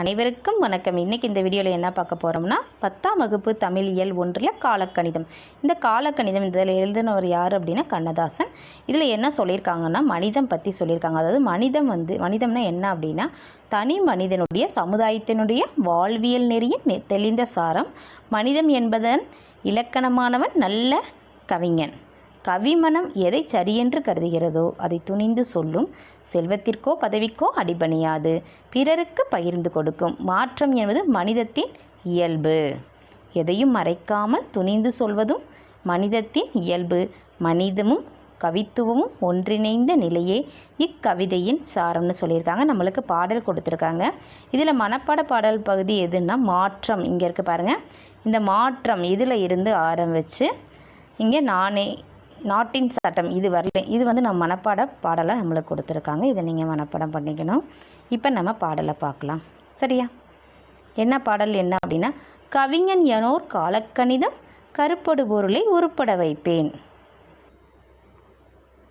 அனைவருக்கும் வணக்கம். இன்றைக்கி இந்த வீடியோவில் என்ன பார்க்க போகிறோம்னா பத்தாம் வகுப்பு தமிழியல் ஒன்றில் காலக்கணிதம். இந்த காலக்கணிதம் இதில் எழுதினவர் யார் அப்படின்னா கண்ணதாசன். இதில் என்ன சொல்லியிருக்காங்கன்னா மனிதம் பற்றி சொல்லியிருக்காங்க. அதாவது மனிதம் வந்து மனிதம்னா என்ன அப்படின்னா தனி மனிதனுடைய சமுதாயத்தினுடைய வாழ்வியல் நெறிய தெளிந்த சாரம். மனிதம் என்பதன் இலக்கணமானவன் நல்ல கவிஞன். கவிமனம் எதை சரியென்று கருதுகிறதோ அதை துணிந்து சொல்லும் செல்வத்திற்கோ பதவிக்கோ அடிபணியாது. பிறருக்கு பகிர்ந்து கொடுக்கும். மாற்றம் என்பது மனிதத்தின் இயல்பு. எதையும் மறைக்காமல் துணிந்து சொல்வதும் மனிதத்தின் இயல்பு. மனிதமும் கவித்துவமும் ஒன்றிணைந்த நிலையே இக்கவிதையின் சாரம்னு சொல்லியிருக்காங்க. நம்மளுக்கு பாடல் கொடுத்துருக்காங்க. இதில் மனப்பாட பாடல் பகுதி எதுன்னா மாற்றம். இங்கே இருக்குது பாருங்கள் இந்த மாற்றம் இதில் இருந்து ஆரம்பித்து இங்கே நானே நாட்டின் சட்டம் இது வரல இது வந்து நம்ம மனப்பாட பாடலை நம்மளுக்கு கொடுத்துருக்காங்க. இதை நீங்கள் மனப்பாடம் பண்ணிக்கணும். இப்போ நம்ம பாடலை பார்க்கலாம். சரியா? என்ன பாடல் என்ன அப்படின்னா கவிஞன் எனோர் காலக்கணிதம் கருப்படு பொருளை உருப்பட வைப்பேன்.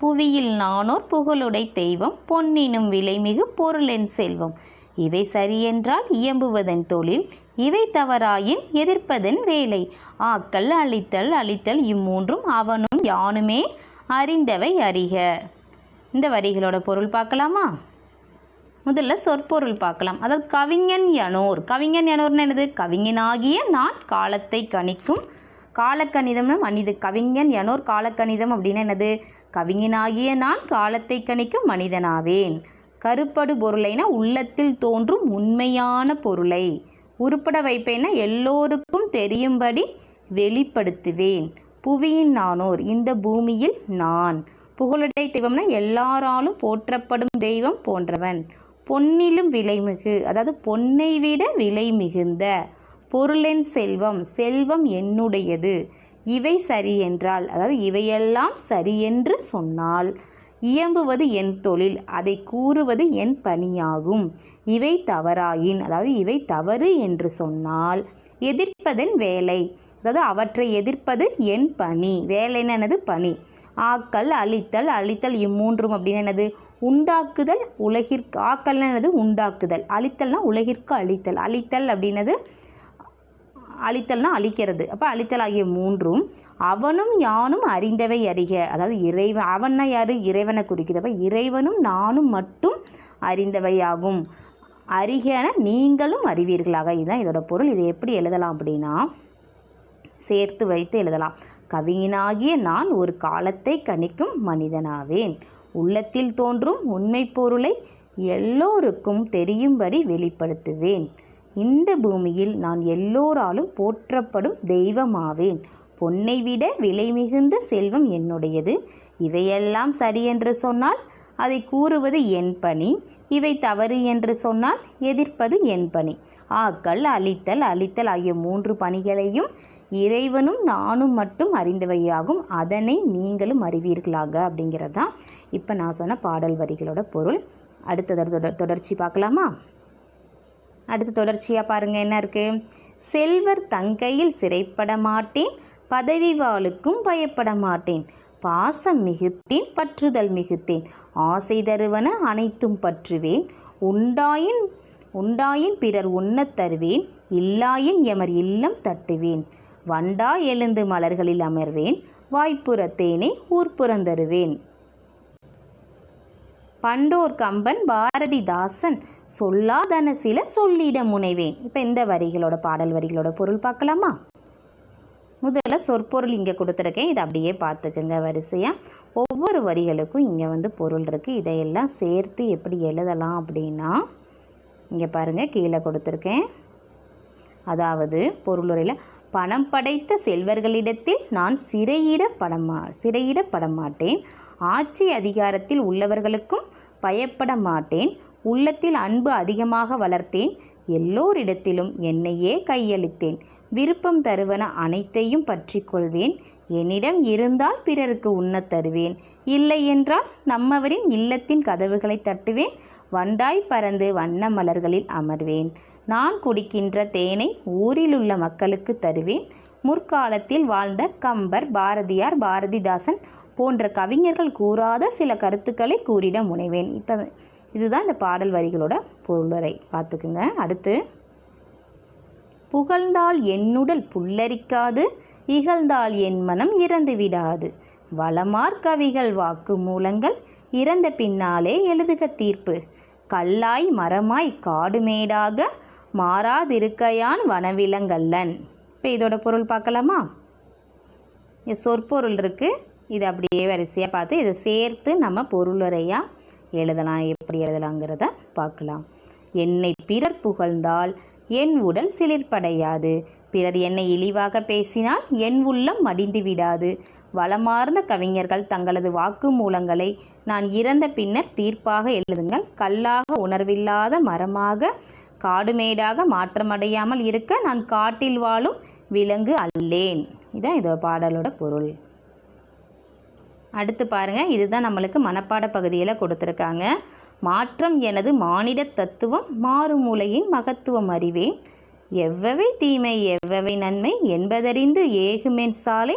புவியில் நானோர் புகழுடை தெய்வம் பொன்னினும் விலைமிகு பொருளென் செல்வம். இவை சரியென்றால் இயம்புவதன் தொழில் இவை தவறாயின் எதிர்ப்பதன் வேலை. ஆக்கல் அழித்தல் அழித்தல் இம்மூன்றும் அவனும் யானுமே அறிந்தவை அறிக. இந்த வரிகளோட பொருள் பார்க்கலாமா? முதல்ல சொற்பொருள் பார்க்கலாம். அதாவது கவிஞன் யனோர். கவிஞன் யனோர்னு என்னது? கவிஞனாகிய நான் காலத்தை கணிக்கும் காலக்கணிதம்னு மனித. கவிஞன் யனோர் காலக்கணிதம் அப்படின்னு என்னது? கவிஞனாகிய நான் காலத்தை கணிக்கும் மனிதனாவேன். கருப்படு பொருளைனா உள்ளத்தில் தோன்றும் உண்மையான பொருளை. உருப்பட வைப்பேன்னா எல்லோருக்கும் தெரியும்படி வெளிப்படுத்துவேன். புவியின் நானோர் இந்த பூமியில் நான். புகழுடை தெய்வம்னா எல்லாராலும் போற்றப்படும் தெய்வம் போன்றவன். பொன்னிலும் விலைமிகு அதாவது பொன்னை விட விலை மிகுந்த. பொருளென் செல்வம் செல்வம் என்னுடையது. இவை சரி என்றால் அதாவது இவையெல்லாம் சரி என்று சொன்னால் இயம்புவது என் தொழில் அதை கூறுவது என் பணியாகும். இவை தவறாயின் அதாவது இவை தவறு என்று சொன்னால் எதிர்ப்பதன் வேலை. அதாவது அவற்றை எதிர்ப்பது என் பணி. வேலைன்னு என்னது? பணி. ஆக்கல் அழித்தல். அழித்தல் இம்மூன்றும் அப்படின்னு என்னது? உண்டாக்குதல் உலகிற்கு ஆக்கல் என்னது? உண்டாக்குதல். அழித்தல்னா உலகிற்கு அழித்தல். அழித்தல் அப்படின்னது அழித்தல்னா அழிக்கிறது. அப்போ அழித்தல் ஆகிய மூன்றும் அவனும் யானும் அறிந்தவை அறிக. அதாவது இறைவன் அவன்னா யார்? இறைவனை குறிக்குது. அப்போ இறைவனும் நானும் மட்டும் அறிந்தவையாகும். அறிகன நீங்களும் அறிவீர்களாக. இதுதான் இதோட பொருள். இதை எப்படி எழுதலாம் அப்படின்னா சேர்த்து வைத்து எழுதலாம். கவிஞனாகிய நான் ஒரு காலத்தை கணிக்கும் மனிதனாவேன். உள்ளத்தில் தோன்றும் உண்மை பொருளை எல்லோருக்கும் தெரியும்படி வெளிப்படுத்துவேன். இந்த பூமியில் நான் எல்லோராலும் போற்றப்படும் தெய்வமாவேன். பொன்னை விட விலை மிகுந்த செல்வம் என்னுடையது. இவையெல்லாம் சரி என்று சொன்னால் அதை கூறுவது என் பணி. இவை தவறு என்று சொன்னால் எதிர்ப்பது என் பணி. ஆக்கல் அழித்தல் அழித்தல் ஆகிய மூன்று பணிகளையும் இறைவனும் நானும் மட்டும் அறிந்தவையாகும். அதனை நீங்களும் அறிவீர்களாக அப்படிங்கிறது தான் இப்போ நான் சொன்ன பாடல் வரிகளோட பொருள். அடுத்த தொடர் தொடர்ச்சி பார்க்கலாமா? அடுத்து தொடர்ச்சியாக பாருங்கள் என்ன இருக்குது செல்வர் தங்கையில் சிறைப்பட மாட்டேன் பதவி வாளுக்கும் பயப்பட மாட்டேன் பாசம் மிகுத்தேன் பற்றுதல் மிகுத்தேன் ஆசை தருவன அனைத்தும் பற்றுவேன் உண்டாயின் உண்டாயின் பிறர் உண்ணத் தருவேன் இல்லாயின் எமர் இல்லம் தட்டுவேன். வண்டா எழுந்து மலர்களில் அமர்வேன் வாய்ப்புறத்தேனே ஊர்ப்புறந்தருவேன் பண்டோர் கம்பன் பாரதிதாசன் சொல்லாதன சில சொல்லிட முனைவேன். இப்போ இந்த வரிகளோட பாடல் வரிகளோட பொருள் பார்க்கலாமா? முதல்ல சொற்பொருள் இங்கே கொடுத்துருக்கேன். இதை அப்படியே பார்த்துக்குங்க வரிசையாக ஒவ்வொரு வரிகளுக்கும் இங்கே வந்து பொருள் இருக்குது இதையெல்லாம் சேர்த்து எப்படி எழுதலாம் அப்படின்னா இங்கே பாருங்கள் கீழே கொடுத்துருக்கேன். அதாவது பொருளுரையில் பணம் படைத்த செல்வர்களிடத்தில் நான் சிறையிடப்படமா சிறையிடப்பட மாட்டேன் ஆட்சி அதிகாரத்தில் உள்ளவர்களுக்கும் பயப்பட மாட்டேன் உள்ளத்தில் அன்பு அதிகமாக வளர்த்தேன். எல்லோரிடத்திலும் என்னையே கையளித்தேன். விருப்பம் தருவன அனைத்தையும் பற்றி கொள்வேன் என்னிடம் இருந்தால் பிறருக்கு உண்ணத் தருவேன். இல்லை என்றால் நம்மவரின் இல்லத்தின் கதவுகளை தட்டுவேன். வண்டாய் பறந்து வண்ண மலர்களில் அமர்வேன். நான் குடிக்கின்ற தேனை ஊரிலுள்ள மக்களுக்கு தருவேன். முற்காலத்தில் வாழ்ந்த கம்பர் பாரதியார் பாரதிதாசன் போன்ற கவிஞர்கள் கூறாத சில கருத்துக்களை கூறிட முனைவேன். இப்போ இதுதான் இந்த பாடல் வரிகளோட பொருளரை. பார்த்துக்குங்க. அடுத்து. புகழ்ந்தால் என்னுடல் புல்லரிக்காது இகழ்ந்தால் என் மனம் இறந்து விடாது. வளமார் கவிகள் வாக்கு மூலங்கள் இறந்த பின்னாலே எழுதுக தீர்ப்பு. கல்லாய் மரமாய் காடுமேடாக மாறாதிருக்கையான் வனவிலங்கல்லன். இப்போ இதோட பொருள் பார்க்கலாமா? சொற்பொருள் இருக்குது இது அப்படியே வரிசையாக பார்த்து இதை சேர்த்து நம்ம பொருளுரையாக எழுதலாம். எப்படி எழுதலாங்கிறத பார்க்கலாம். என்னை பிறர் புகழ்ந்தால் என் உடல் சிலிர்ப்படையாது. பிறர் என்னை இழிவாக பேசினால் என் உள்ளம் மடிந்து விடாது. வளமார்ந்த கவிஞர்கள் தங்களது வாக்கு மூலங்களை நான் இறந்த பின்னர் தீர்ப்பாக எழுதுங்கள். கல்லாக உணர்வில்லாத மரமாக காடுமேடாக மாற்றமடையாமல் இருக்க நான் காட்டில் வாழும் விலங்கு அல்லேன். இதான் இதோட பாடலோட பொருள். அடுத்து பாருங்கள் இதுதான் நம்மளுக்கு மனப்பாட பகுதியில் கொடுத்துருக்காங்க. மாற்றம் எனது மானிட தத்துவம் மாறுமூலையின் மகத்துவம் அறிவேன். எவ்வவை தீமை எவ்வவை நன்மை என்பதறிந்து ஏகுமென் சாலை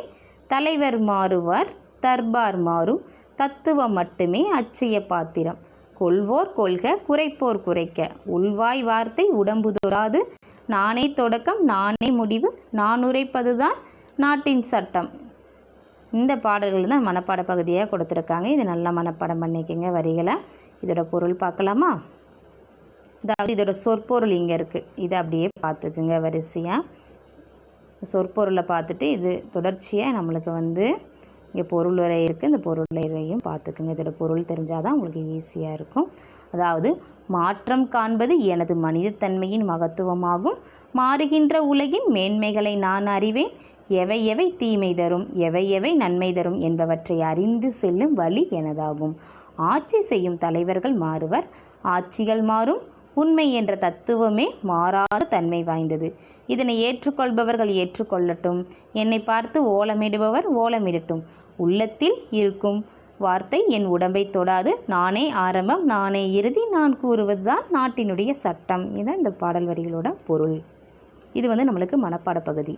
தலைவர் மாறுவார் தர்பார் மாறும் தத்துவம் மட்டுமே அச்சய பாத்திரம். கொள்வோர் கொள்க குறைப்போர் குறைக்க. உள்வாய் வார்த்தை உடம்பு தொடாது. நானே தொடக்கம் நானே முடிவு. நான் உரைப்பதுதான் நாட்டின் சட்டம். இந்த பாடல்கள் தான் மனப்பாட பகுதியாக கொடுத்துருக்காங்க. இது நல்லா மனப்பாடம் பண்ணிக்கோங்க வரிகளை. இதோட பொருள் பார்க்கலாமா? அதாவது இதோட சொற்பொருள் இங்கே இருக்குது இதை அப்படியே பார்த்துக்குங்க வரிசையாக சொற்பொருளை பார்த்துட்டு இது தொடர்ச்சியாக நம்மளுக்கு வந்து இங்கே பொருளுரை இருக்குது இந்த பொருளையும் பார்த்துக்குங்க. இதோட பொருள் தெரிஞ்சால் தான் உங்களுக்கு ஈஸியாக இருக்கும். அதாவது மாற்றம் காண்பது எனது மனிதத்தன்மையின் மகத்துவமாகும். மாறுகின்ற உலகின் மேன்மைகளை நான் அறிவேன். எவை எவை தீமை தரும்? எவை எவை நன்மை தரும்? என்பவற்றை அறிந்து செல்லும் வழி எனதாகும். ஆட்சி செய்யும் தலைவர்கள் மாறுவர். ஆட்சிகள் மாறும். உண்மை என்ற தத்துவமே மாறாத தன்மை வாய்ந்தது. இதனை ஏற்றுக்கொள்பவர்கள் ஏற்றுக்கொள்ளட்டும். என்னை பார்த்து ஓலமிடுபவர் ஓலமிடட்டும். உள்ளத்தில் இருக்கும். வார்த்தை என் உடம்பை தொடாது நானே ஆரம்பம் நானே இறுதி நான் கூறுவதுதான் நாட்டினுடைய சட்டம். இதுதான் இந்த பாடல் வரிகளோட பொருள். இது வந்து நம்மளுக்கு மனப்பாட பகுதி.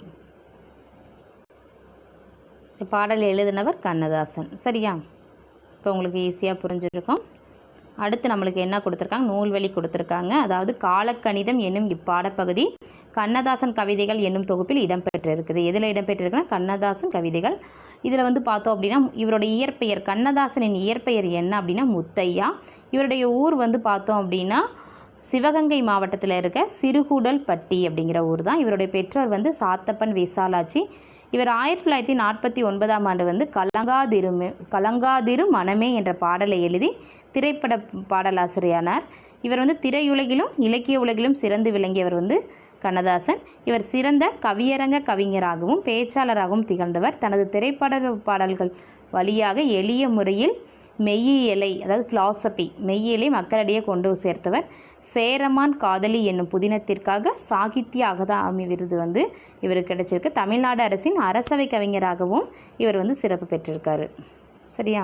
இந்த பாடல் எழுதினவர் கண்ணதாசன். சரியா? இப்போ உங்களுக்கு ஈஸியாக புரிஞ்சிருக்கும். அடுத்து நம்மளுக்கு என்ன கொடுத்துருக்காங்க? நூல்வழி கொடுத்துருக்காங்க. அதாவது காலக்கணிதம் என்னும் இப்பாடப்பகுதி கண்ணதாசன் கவிதைகள் என்னும் தொகுப்பில் இடம்பெற்றிருக்குது. எதில் இடம்பெற்றிருக்குன்னா கண்ணதாசன் கவிதைகள். இதில் வந்து பார்த்தோம் அப்படின்னா இவருடைய இயற்பெயர் கண்ணதாசனின் இயற்பெயர் என்ன அப்படின்னா முத்தையா. இவருடைய ஊர் வந்து பார்த்தோம் அப்படின்னா சிவகங்கை மாவட்டத்தில் இருக்க சிறுகூடல்பட்டி அப்படிங்கிற ஊர் தான். இவருடைய பெற்றோர் வந்து சாத்தப்பன் விசாலாச்சி இவர் ஆயிரத்தி தொள்ளாயிரத்தி நாற்பத்தி ஒன்பதாம் ஆண்டு வந்து கலங்காதிரு கலங்காதிரு மனமே என்ற பாடலை எழுதி திரைப்பட பாடலாசிரியரானார் இவர் வந்து திரையுலகிலும் இலக்கிய உலகிலும் சிறந்து விளங்கியவர் வந்து கண்ணதாசன். இவர் சிறந்த கவியரங்க கவிஞராகவும் பேச்சாளராகவும் திகழ்ந்தவர். தனது திரைப்பட பாடல்கள் வழியாக எளிய முறையில் மெய்யியலை அதாவது பிலாசபி மெய்யியலை மக்களிடையே கொண்டு சேர்த்தவர். சேரமான் காதலி என்னும் புதினத்திற்காக சாகித்ய அகதாமி விருது வந்து இவருக்கு கிடைச்சிருக்கு. தமிழ்நாடு அரசின் அரசவை கவிஞராகவும் இவர் வந்து சிறப்பு பெற்றிருக்காரு. சரியா?